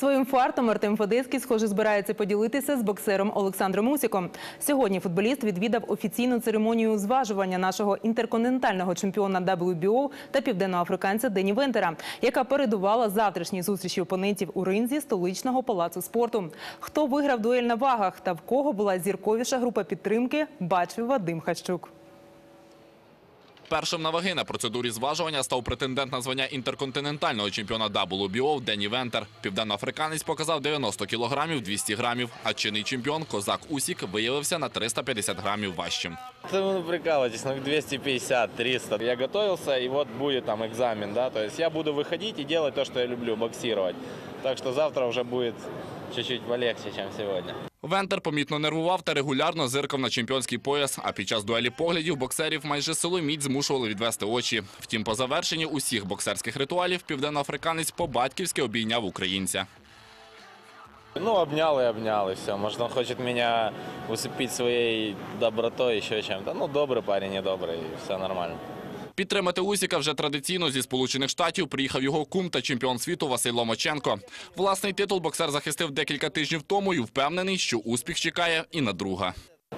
Своїм фартом Артем Федецький, схоже, збирається поділитися з боксером Олександром Усіком. Сьогодні футболіст відвідав офіційну церемонію зважування нашого інтерконтинентального чемпіона WBO та південноафриканця Дені Вентера, яка передувала завтрашній зустрічі опонентів у ринзі столичного палацу спорту. Хто виграв дуель на вагах та в кого була зірковіша група підтримки, бачив Вадим Хащук. Першим на ваги на процедурі зважування став претендент на звання інтерконтинентального чемпіона WBO Дені Вентер. Південноафриканець показав 90 кілограмів 200 грамів, а чинний чемпіон Козак Усік виявився на 350 грамів важчим. Да вы прикалываетесь, ну 250, 300. Я готовился, и вот будет там экзамен, да, то есть я буду выходить и делать то, что я люблю, боксировать. Так что завтра уже будет чуть-чуть полегче, чем сегодня. Вентер помітно нервував та регулярно зиркав на чемпіонський пояс. А під час дуелі поглядів боксерів майже силоміць змушували відвести очі. Втім, по завершенні усіх боксерських ритуалів південноафриканець по-батьківськи обійняв українця. Ну, обнял и обнял, и все. Может, он хочет меня усыпить своей добротой, еще чем-то. Ну, добрый парень, не добрый, и все нормально. Підтримати Усіка вже традиційно зі Сполучених Штатів приїхав його кум та чемпіон світу Василь Ломаченко. Власний титул боксер захистив декілька тижнів тому і впевнений, що успіх чекає і на друга.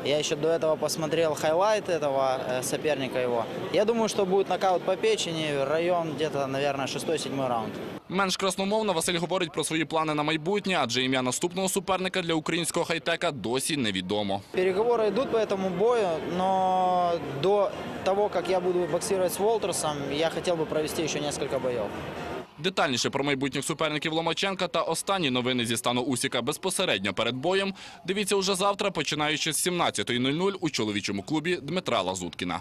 Я еще до этого посмотрел хайлайт этого э, соперника его. Я думаю, что будет нокаут по печени, район где-то, наверное, 6-7 раунд. Менш красномовно Василь говорить про свої плани на майбутнє, адже ім'я наступного суперника для українського хайтека досі невідомо. Переговоры идут по этому бою, но до того, как я буду боксировать с Волтерсом, я хотел бы провести еще несколько боев. Детальніше про майбутніх суперників Ломаченка та останні новини зі стану Усіка безпосередньо перед боєм. Дивіться уже завтра, починаючи з 17.00 у чоловічому клубі Дмитра Лазуткіна.